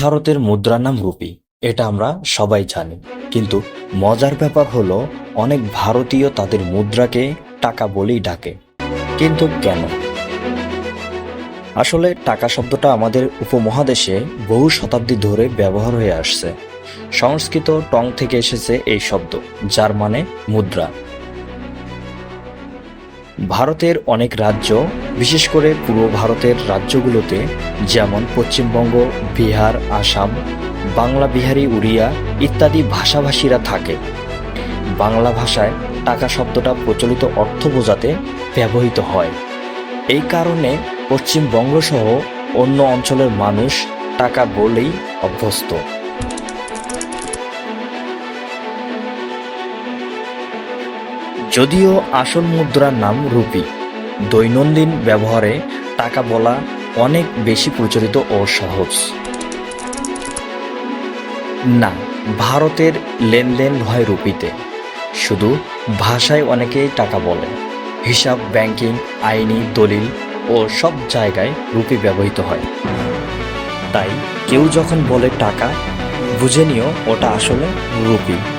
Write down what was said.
ভারতের মুদ্রার নাম রুপি। এটা আমরা সবাই জানি। কিন্তু মজার ব্যাপার হলো, অনেক ভারতীয় তাদের মুদ্রাকে টাকা বলেই ডাকে। কিন্তু কেন? আসলে টাকা শব্দটা আমাদের উপমহাদেশে বহু শতাব্দী ধরে ব্যবহার হয়ে আসছে। সংস্কৃত টং থেকে এসেছে এই শব্দ, যার মানে মুদ্রা। ভারতের অনেক রাজ্য, বিশেষ করে পূর্ব ভারতের রাজ্যগুলোতে, যেমন পশ্চিমবঙ্গ, বিহার, আসাম, বাংলা, বিহারি, উড়িয়া ইত্যাদি ভাষাভাষীরা থাকে। বাংলা ভাষায় টাকা শব্দটা প্রচলিত অর্থ বোঝাতে ব্যবহৃত হয়। এই কারণে পশ্চিমবঙ্গসহ অন্য অঞ্চলের মানুষ টাকা বলেই অভ্যস্ত। যদিও আসল মুদ্রার নাম রুপি। দৈনন্দিন ব্যবহারে টাকা বলা অনেক বেশি প্রচলিত ও সহজ। না, ভারতের লেনদেন হয় রুপিতে। শুধু ভাষায় অনেকেই টাকা বলে। হিসাব, ব্যাংকিং, আইনি, দলিল ও সব জায়গায় রুপি ব্যবহৃত হয়। তাই কেউ যখন বলে টাকা, বুঝে নিও ওটা আসলে রুপি।